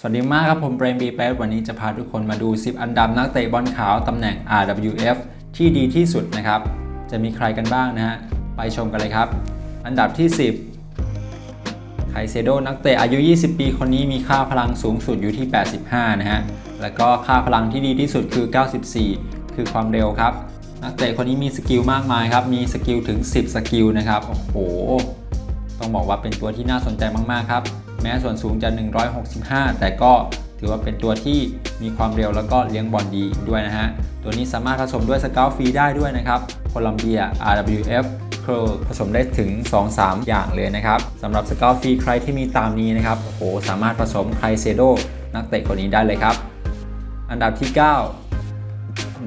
สวัสดีมากครับ ผมเบรมบีเปสวันนี้จะพาทุกคนมาดู 10 อันดับนักเตะบอลขาวตำแหน่ง RWF ที่ดีที่สุดนะครับ จะมีใครกันบ้างนะฮะ ไปชมกันเลยครับ อันดับที่ 10 ไคเซโดนักเตะอายุ 20 ปีคนนี้มีค่าพลังสูงสุดอยู่ที่ 85 นะฮะ แล้วก็ค่าพลังที่ดีที่สุดคือ 94 คือความเร็วครับ นักเตะคนนี้มีสกิลมากมายครับ มีสกิลถึง 10 สกิลนะครับ โอ้โห ต้องบอกว่าเป็นตัวที่น่าสนใจมากๆครับ แม้ส่วนสูงจะ 165 แต่ก็ถือว่าเป็นตัวที่มีความเร็วแล้วก็เลี้ยงบอลดีอีกด้วยนะฮะ ตัวนี้สามารถผสมด้วยสเกลฟรีได้ด้วยนะครับโคลัมเบีย RWF เคร์ผสมได้ถึง 2-3 อย่างเลยนะครับสำหรับสเกลฟรีใครที่มีตามนี้นะครับโอ้โหสามารถผสมไคเซโดนักเตะคนนี้ได้เลยครับ อันดับที่ 9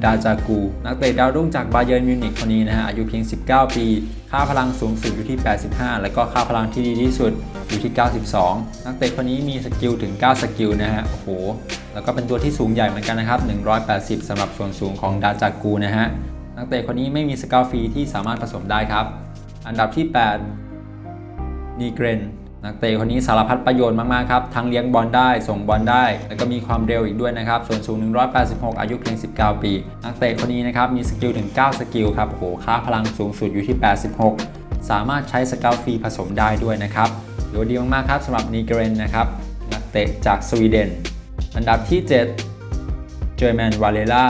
ดาจากู นักเตะดาวรุ่งจากบาเยิร์นมิวนิกคนนี้นะฮะอายุเพียง 19 ปี ค่าพลังสูงสุดอยู่ที่ 85 แล้วก็ค่าพลังที่ดีที่สุดอยู่ที่ 92 นักเตะคนนี้มีสกิลถึง 9 สกิลนะฮะโอ้โหแล้วก็เป็นตัวที่สูงใหญ่เหมือนกันนะครับ 180สำหรับส่วนสูงของดาจากูนะฮะนักเตะคนนี้ไม่มีสกาวฟรีที่สามารถผสมได้ครับ อันดับที่ 8 นีเกรน นักเตะคนนี้สารพัดประโยชน์มากๆครับทั้งเลี้ยงบอลได้ ส่งบอลได้ แล้วก็มีความเร็วอีกด้วยนะครับ ส่วนสูง 186 อายุเพียง 19 ปี นักเตะคนนี้นะครับ มีสกิลถึง 9 สกิลครับโอ้โหค่าพลังสูงสุดอยู่ที่ 86 สามารถใช้สเกลฟรีผสมได้ด้วยนะครับถือว่าดีมากๆครับสำหรับนีเกรนนะครับ นักเตะจากสวีเดน อันดับที่ 7 เจอร์แมนวาเลล่า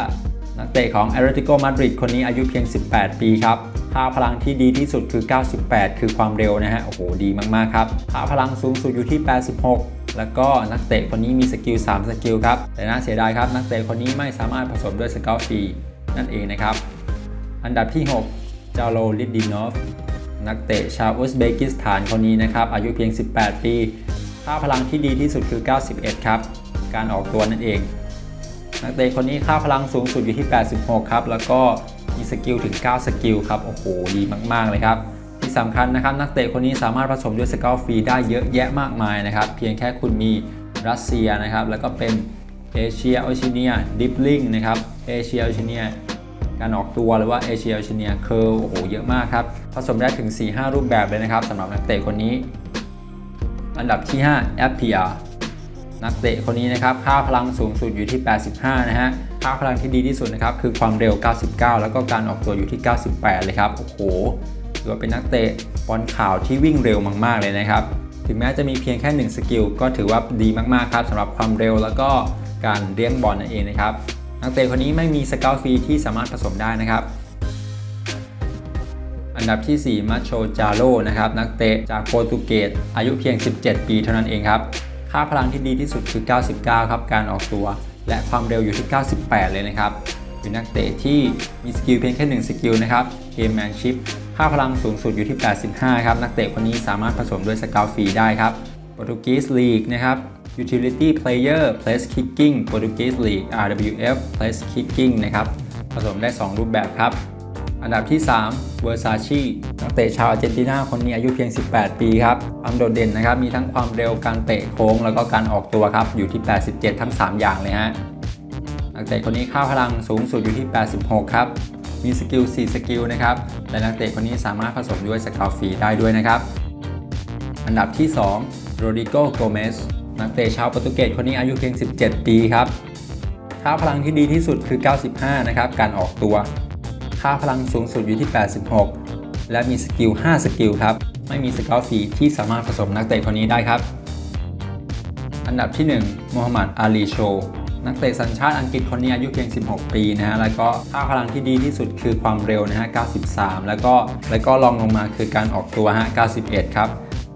นักเตะของแอตเลติโกมาดริดคนนี้อายุเพียง 18 ปีครับค่าพลังที่ดีที่สุดคือ 98 คือความเร็วนะฮะ โอ้โห ดีมาก ๆ ครับค่าพลังสูงสุดอยู่ที่ 86 แล้วก็นักเตะคนนี้มีสกิล 3 สกิลครับ แต่น่าเสียดายครับ นักเตะคนนี้ไม่สามารถผสมด้วยสเกลฟรีนั่นเองนะครับ อันดับที่ 6 จาโลลิดดินอฟ นักเตะชาวอุซเบกิสถานคนนี้นะครับ อายุเพียง 18 ปี ค่าพลังที่ดีที่สุดคือ 91 ครับ การออกตัวนั่นเอง นักเตะคนนี้ค่าพลังสูงสุดอยู่ที่ 86 ครับ แล้วก็มีสกิลถึง 9 สกิลครับ โอ้โห ดีมาก ๆ เลยครับ ที่สำคัญนะครับ นักเตะคนนี้สามารถผสมด้วยสเกลฟรีได้เยอะแยะมากมายนะครับ เพียงแค่คุณมีรัสเซียนะครับ แล้วก็เป็นเอเชียโอชียเนียดิฟลิงนะครับ เอเชียโอชียเนียการออกตัวหรือว่าเอเชียโอชียเนียเคอร์โอ้โห เยอะมากครับ ผสมได้ถึง 4-5 รูปแบบเลยนะครับสำหรับนักเตะคนนี้ อันดับที่ 5 FPR นักเตะคนนี้นะครับค่าพลังสูงสุดอยู่ที่ 85 นะฮะค่าพลังที่ดีที่สุดนะครับคือความเร็ว 99 แล้วก็การออกตัวอยู่ที่ 98 เลยครับโอ้โหถือว่าเป็นนักเตะบอลข่าวที่วิ่งเร็วมาก ๆ เลยนะครับ ถึงแม้จะมีเพียงแค่ 1 สกิล ก็ถือว่าดีมาก ๆ ครับสำหรับความเร็วแล้วก็การเลี้ยงบอลนั่นเองนะครับ นักเตะคนนี้ไม่มีสเกลฟรีที่สามารถผสมได้นะครับ อันดับที่ 4 มาโชจาโ o นะครับ นักเตะจากโปรตุเกสอายุเพียง 17 ปีเท่านั้นเองครับ ค่าพลังที่ดีที่สุดคือ 99 ครับการออกตัว และความเร็วอยู่ที่ 98 เลยนะครับเป็นนักเตะที่มีสกิลเพียงแค่ 1 สกิลนะครับเกมแมนชิพค่าพลังสูงสุดอยู่ที่ 85 ครับ นักเตะคนนี้สามารถผสมด้วยสเกลฟรีได้ครับโปรตุเกสลีกนะครับ Utility Player Place Kicking Portuguese League RWF Place Kicking นะครับ ผสมได้ 2 รูปแบบครับ อันดับที่ 3 Versace นักเตะชาวอาร์เจนตินาคนนี้อายุเพียง 18 ปีครับความโดดเด่นนะครับ มีทั้งความเร็วการเตะโค้ง แล้วก็การออกตัวครับ อยู่ที่ 87 ทั้ง 3 อย่างเลยฮะ นักเตะคนนี้ค่าพลังสูงสุดอยู่ที่ 86 ครับ มีสกิล 4 สกิลนะครับ และนักเตะคนนี้สามารถผสมด้วยสกาวฟีได้ด้วยนะครับ อันดับที่ 2 โรดิโกโกเมส นักเตะชาวโปรตุเกสคนนี้อายุเพียง 17 ปีครับ ค่าพลังที่ดีที่สุดคือ 95 นะครับ การออกตัว ค่าพลังสูงสุดอยู่ที่ 86 และมีสกิล 5 สกิลครับ ไม่มีสกอลฟรีที่สามารถผสมนักเตะคนนี้ได้ครับ อันดับที่1โมฮัมหมัดอาลีโช นักเตะสัญชาติอังกฤษคนนี้อายุเพียง 16 ปีนะฮะ แล้วก็ค่าพลังที่ดีที่สุดคือความเร็วนะฮะ 93 แล้วก็แล้วก็รองลงมาคือการออกตัวฮะ 91 ครับ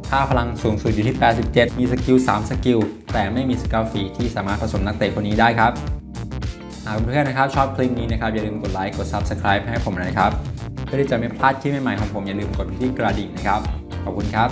ค่าพลังสูงสุดอยู่ที่ 87 มีสกิล 3 สกิล แต่ไม่มีสกอลฟรีที่สามารถผสมนักเตะคนนี้ได้ครับ หากเพื่อนๆนะครับชอบคลิปนี้นะครับอย่าลืมกดไลค์กด Subscribe ให้ผมหน่อยนะครับ เพื่อที่จะไม่พลาดคลิปใหม่ๆของผมอย่าลืมกดที่กระดิ่งนะครับ ขอบคุณครับ